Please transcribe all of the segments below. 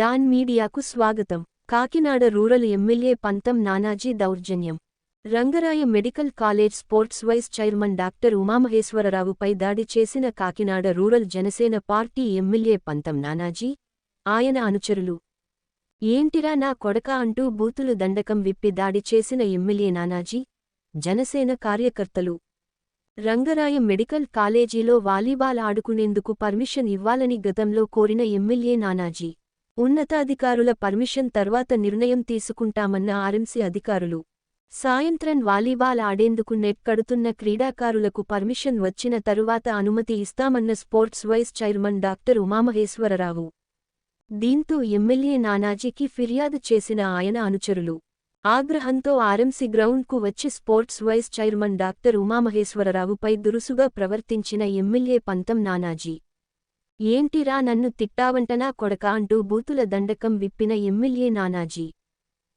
Don మీడియాకు స్వాగతం. Kakinada rural MLA పంతం నానాజీ దౌర్జన్యం. Rangaraya medical college sports vice chairman doctor ఉమామహేశ్వరరావుపై దాడి చేసిన Kakinada rural Janasena party MLA Pantham Nanaji ఆయన అనుచరులు. ఏంటిరా నా కొడక అంటూ బూతులు దండకం విప్పి దాడి చేసిన ఎమ్మెల్యే నానాజీ జనసేన కార్యకర్తలు. రంగరాయ మెడికల్ కాలేజీలో వాలీబాల్ ఆడుకునేందుకు పర్మిషన్ ఇవ్వాలని గతంలో కోరిన ఎమ్మెల్యే నానాజీ. ఉన్నతాధికారుల పర్మిషన్ తర్వాత నిర్ణయం తీసుకుంటామన్న ఆర్ఎంసీ అధికారులు. సాయంత్రం వాలీబాల్ ఆడేందుకు నెట్ కడుతున్న క్రీడాకారులకు పర్మిషన్ వచ్చిన తరువాత అనుమతి ఇస్తామన్న sports vice chairman doctor Umamaheswararao. దీంతో ఎమ్మెల్యే నానాజీకి ఫిర్యాదు చేసిన ఆయన అనుచరులు. ఆగ్రహంతో ఆర్ఎంసీ గ్రౌండ్కు వచ్చి స్పోర్ట్స్ వైస్ చైర్మన్ డాక్టర్ ఉమామహేశ్వరరావుపై దురుసుగా ప్రవర్తించిన ఎమ్మెల్యే పంతం నానాజీ. ఏంటిరా నన్ను తిట్టావంటనా కొడక అంటూ బూతుల దండకం విప్పిన MLA Nanaji.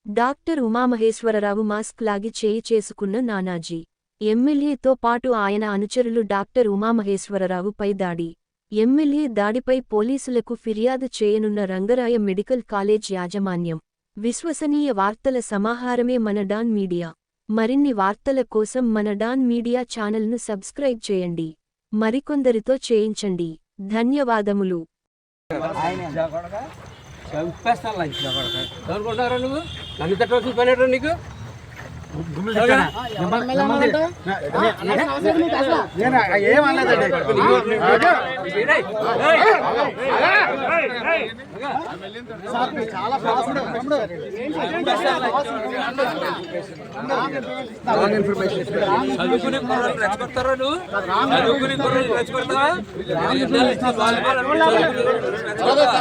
Doctor Umamaheswararao mask లాగి చేయి చేసుకున్న నానాజీ. ఎమ్మెల్యేతో పాటు ఆయన అనుచరులు డాక్టర్ ఉమామహేశ్వరరావుపై దాడి. ఎమ్మెల్యే దాడిపై పోలీసులకు ఫిర్యాదు చేయనున్న రంగరాయ మెడికల్ కాలేజ్ యాజమాన్యం. విశ్వసనీయ వార్తల సమాహారమే మన డాన్ మీడియా. మరిన్ని వార్తల కోసం మన డాన్ మీడియా ఛానల్ను సబ్స్క్రైబ్ చేయండి. మరికొందరితో చేయించండి. ధన్యవాదములు. చంపేస్తాను లంచ్ నువ్వు? నన్ను తిట్టవలసిన పని నీకు? చదువుకునే కుర్రోళ్ళు రెచ్చగొడతారా నువ్వు చదువుకునే కుర్రోళ్ళు రెచ్చగొడతావా వాలీబాల్ చదువుకునే కుర్రోళ్ళు రెచ్చగొడతావా?